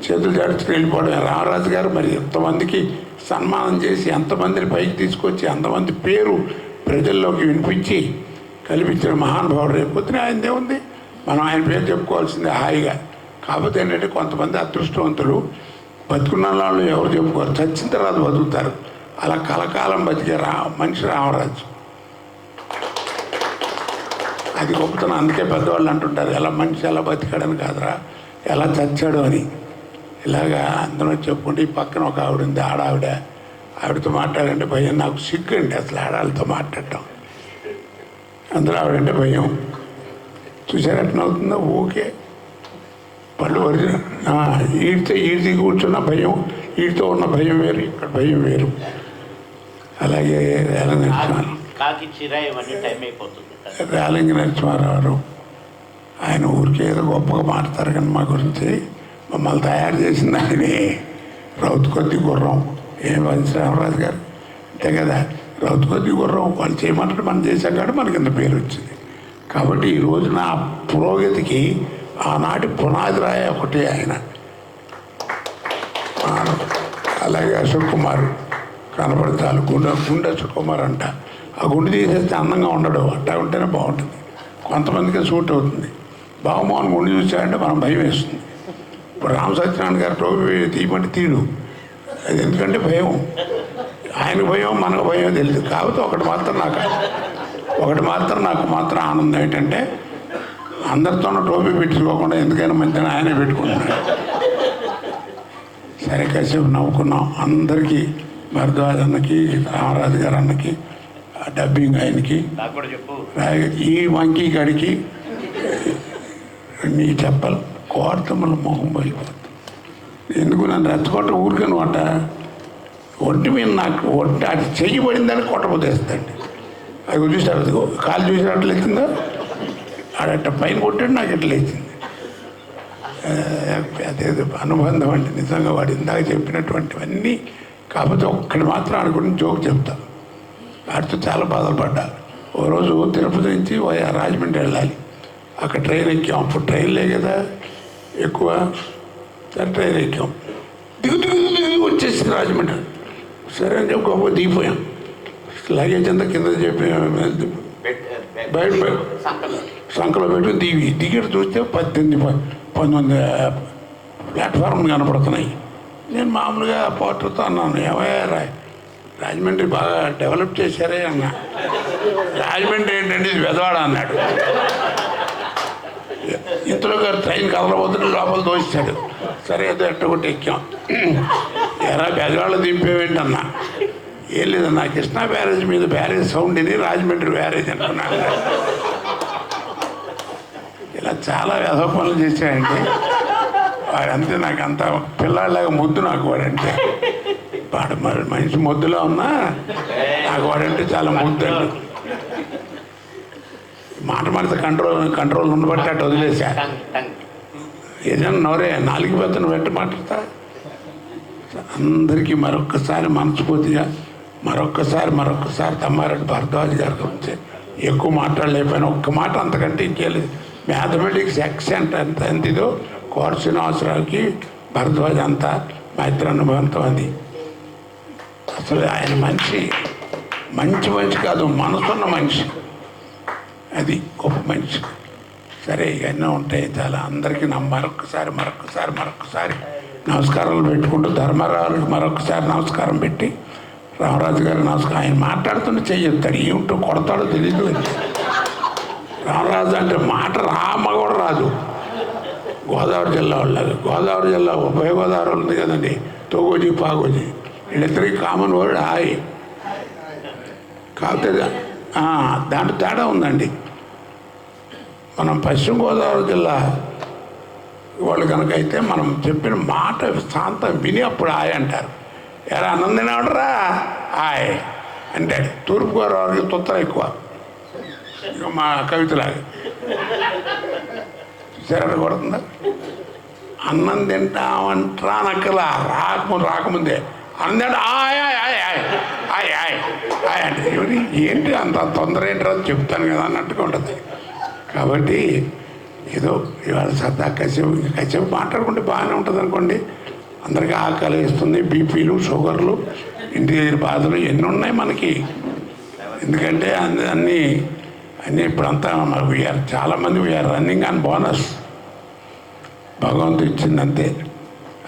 చేతులు జడుచుకుని వెళ్ళిపోవడం రామరాజు గారు మరి ఎంతమందికి సన్మానం చేసి ఎంతమందిని పైకి తీసుకొచ్చి ఎంతమంది పేరు ప్రజల్లోకి వినిపించి కల్పించిన మహానుభావుడు రేపు పొద్దున ఆయనదే ఉంది మనం ఆయన పేరు చెప్పుకోవాల్సిందే హాయిగా. కాకపోతే ఏంటంటే కొంతమంది అదృష్టవంతులు బతుకున్న వాళ్ళు ఎవరు చెప్పుకోరు. చచ్చిన తర్వాత బతుకుతారు. అలా కలకాలం బతికే రా మనిషి రామరాజు. అది గొప్పతనం. అందుకే పెద్దవాళ్ళు అంటుంటారు ఎలా మనిషి ఎలా బతికాడని కాదురా ఎలా చచ్చాడు అని. ఇలాగా అందరూ చెప్పుకుంటే ఈ పక్కన ఒక ఆవిడ ఉంది ఆడావిడ. ఆవిడతో మాట్లాడంటే భయం. నాకు సిగ్గు అండి అసలు ఆడాళ్ళతో మాట్లాడటం. అందరూ ఆవిడంటే భయం. చూసారట్న అవుతుందో? ఓకే పళ్ళు ఒరిజినల్ ఈడితో ఈడికి కూర్చున్న భయం. ఈడితో ఉన్న భయం వేరు ఇక్కడ భయం వేరు. అలాగే రేలంగి నరసింహారావు రేలంగి నరసింహారావు ఆయన ఊరికే ఏదో గొప్పగా మాట్లాడతారు కానీ మా గురించి. మమ్మల్ని తయారు చేసింది ఆయనే. రౌత్ కొద్ది గుర్రం. ఏం రామరాజు గారు? అంతే కదా. రౌతు కొద్ది గుర్రం వాళ్ళు చేయమంటే మనం చేశాం కాబట్టి మనకి ఇంత పేరు వచ్చింది. కాబట్టి ఈ రోజున నా పురోగతికి ఆనాటి పునాది రాయ ఒకటి ఆయన. అలాగే అశోక్ కుమార్ కనపడతారు గుండె గుండె అశోక్ కుమార్ అంట. ఆ గుండె తీసేస్తే అందంగా ఉండడు. అట్టా ఉంటేనే బాగుంటుంది. కొంతమందికి సూట్ అవుతుంది. బాగుమోహన్ గుండె చూసాడంటే మనం భయం వేస్తుంది. రామ సత్యనారాయణ గారు టోపీ తీయమంటే తీడు. అది ఎందుకంటే భయం. ఆయన భయం మనకు భయం తెలియదు కాకపోతే ఒకటి మాత్రం నాకు ఒకటి మాత్రం నాకు మాత్రం ఆనందం ఏంటంటే అందరితోనూ టోపీ పెట్టుకోకుండా ఎందుకైనా మంచిగా ఆయనే పెట్టుకుంటున్నాడు. సరే కాసేపు నవ్వుకున్నాం. అందరికీ భరద్వాజ్ అన్నకి రామరాజు గారు అన్నకి డబ్బింగ్ ఆయనకి ఈ వంకీ గడికి నీ చెప్పలు. కోర్తముల మొహం పోయిపోతుంది ఎందుకు నన్ను రెచ్చగొట్ట ఊరికని వంట ఒంటి మీద నాకు ఒంటి అది చెయ్యి పడిందని కొట్టబోతేస్తాండి అది చూసారు అదిగో కాలు చూసినట్లు లేచిందో? ఆడట్ట పైన కొట్టాడు నాకు ఎట్లా ఎత్తింది అదేదో అనుబంధం అంటే నిజంగా వాడు ఇందాక చెప్పినటువంటివన్నీ కాకపోతే ఒక్కడి మాత్రం ఆడి గురించి జోక్ చెప్తా. వాటితో చాలా బాధపడ్డా. ఓ రోజు తిరుపతి నుంచి రాజమండ్రి వెళ్ళాలి. అక్కడ ట్రైన్ ఎక్కాం. అప్పుడు ట్రైన్లే కదా. ఎక్కువ సరే ట్రైన్ ఎక్కాం. దిగు దిగు దిగు వచ్చేసి రాజమండ్రి. సరే అని చెప్పి గొప్ప దిగిపోయాం. లగేజ్ అంతా కింద చెప్పి బయట బయట. సంకలో పెట్టి దిగి దిగిట చూస్తే పద్దెనిమిది పంతొమ్మిది ప్లాట్ఫారం కనపడుతున్నాయి. నేను మామూలుగా పోటర్తో అన్నాను ఏమయ్యా రాజమండ్రి బాగా డెవలప్ చేశారే అన్న. రాజమండ్రి ఏంటంటే ఇది వెదవాడ అన్నాడు. ఇంతలో గారు ట్రైన్ కదలబోతున్న లోపల దోషిస్తాడు సరే ఏదో ఎట్టగొట్టి ఎక్కాం. ఎరా బెదవాళ్ళు దింపేవేంటి ఏం లేదన్నా కృష్ణా బ్యారేజ్ మీద బ్యారేజ్ సౌండ్ ఇది రాజమండ్రి బ్యారేజ్ అనుకున్నాను ఇలా చాలా వ్యధ పనులు చేశాడంటే వాడంతే నాకు అంత పిల్లాడిలాగా ముద్దు నాకు వాడంటే. వాడు మరి మనిషి ముద్దులో ఉన్నా నాకు వాడంటే చాలా ముద్దు అండి మాట మాట కంట్రోల్ కంట్రోల్ ఉండబట్టి అటు టంగ్ ఏదైనా నోరే నాలుగు పెద్దను పెట్టి మాట్లాడతా. అందరికీ మరొక్కసారి మనస్ఫూర్తిగా మరొక్కసారి మరొక్కసారి తమ్మారెడ్డి భరద్వాజ్ గారి గురించి ఎక్కువ మాట్లాడలేకపోయినా ఒక్క మాట అంతకంటే ఇంకేలేదు మ్యాథమెటిక్స్ ఎక్సెంట్ ఎంత ఎంత ఇదో కోర శ్రీనివాసరావుకి భరద్వాజ్ అంతా మైత్రి అనుభవంతో అది. అసలు ఆయన మనిషి మంచి మనిషి కాదు మనసున్న మనిషి. అది గొప్ప మనిషి. సరే ఇవన్నీ ఉంటాయి చాలా అందరికీ నా మరొకసారి మరొకసారి మరొకసారి నమస్కారాలు పెట్టుకుంటూ ధర్మరావులకు మరొకసారి నమస్కారం పెట్టి రామరాజు గారు నమస్కారం. ఆయన మాట్లాడుతున్న చెయ్యొస్తాడు ఏమిటో కొడతాడో తెలియదు రామరాజు అంటే మాట రామ కూడా రాదు. గోదావరి జిల్లా వాళ్ళు గోదావరి జిల్లా ఉభయ గోదావరి ఉంది కదండి. తోగోజీ పాగోజీ. వీళ్ళిద్దరికి కామన్ వర్డ్ హాయ్ కాకపోతే దాంట్లో తేడా ఉందండి. మనం పశ్చిమ గోదావరి జిల్లా వాళ్ళు కనుక అయితే మనం చెప్పిన మాట శాంతం విని అప్పుడు ఆయ్ అంటారు. ఎలా అన్నం హాయ్ ఆయ్ అంటాడు తూర్పుగోదావరికి తుత్తర ఎక్కువ. మా కవితలాగా. చూసారా కొడుతుందా? అన్నం తింటామంటరా నక్కలా రాకముందు రాకముందే. అన్నం ఆయ్ ఆయ్ ఆయ్ ఆయ్ ఆయ్ ఆయ్ అంటే ఏంటి అంత తొందర ఏంటో చెప్తాను కదా అన్నట్టుగా ఉంటుంది. కాబట్టి ఏదో ఇవాళ సరదా కసేపు ఇంకా మాట్లాడుకుంటే బాగానే ఉంటుంది అనుకోండి. అందరికీ ఆకలి వేస్తుంది బీపీలు షుగర్లు ఇంటి దగ్గర బాధలు ఎన్ని ఉన్నాయి మనకి. ఎందుకంటే అన్ని అన్నీ అన్నీ ఇప్పుడంతా వీఆర్ చాలామంది వీఆర్ రన్నింగ్ అండ్ బోనస్. భగవంతుడు ఇచ్చింది అంతే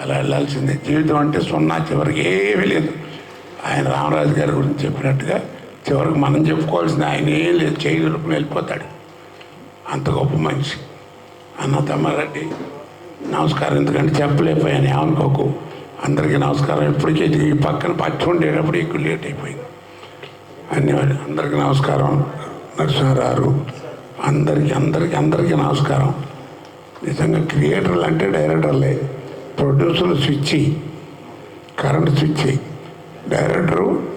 అలా వెళ్ళాల్సిందే. జీవితం అంటే సున్నా చివరికి ఏమీ లేదు. ఆయన రామరాజు గారి గురించి చెప్పినట్టుగా చివరికి మనం చెప్పుకోవాల్సింది. ఆయన ఏం లేదు చేయగలుపుని వెళ్ళిపోతాడు. అంత గొప్ప మనిషి. అన్న తమ్మారెడ్డి నమస్కారం. ఎందుకంటే చెప్పలేకపోయాను ఏమనుకోకు. అందరికీ నమస్కారం. ఇప్పటికే ఈ పక్కన పచ్చి ఉండేటప్పుడు ఎక్కువ లేట్ అయిపోయింది. అన్ని అందరికీ నమస్కారం. నరసింహారావు అందరికీ అందరికీ అందరికీ నమస్కారం. నిజంగా క్రియేటర్లు అంటే డైరెక్టర్లే. ప్రొడ్యూసర్లు స్విచ్ కరెంట్ స్విచ్ డైరెక్టరు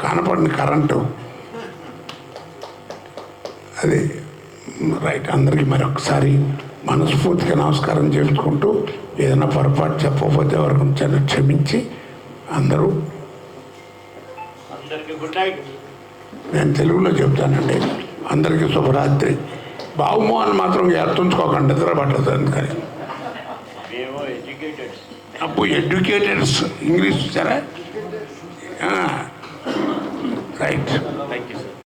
కనపడిన కరెంటు. అది రైట్ అందరికీ మరొకసారి మనస్ఫూర్తిగా నమస్కారం చేసుకుంటూ ఏదైనా పొరపాటు చెప్పకపోతే ఎవరి గురించి క్షమించి అందరూ నేను తెలుగులో చెప్తానండి. అందరికీ శుభరాత్రి. బావుమోహన్ మాత్రం ఎత్తుంచుకోకండి నిద్ర పట్టదు అందుకని. அப்போ எஜுகேட்டட்ஸ் இங்கிலீஷ் சார் ஆ ரைட்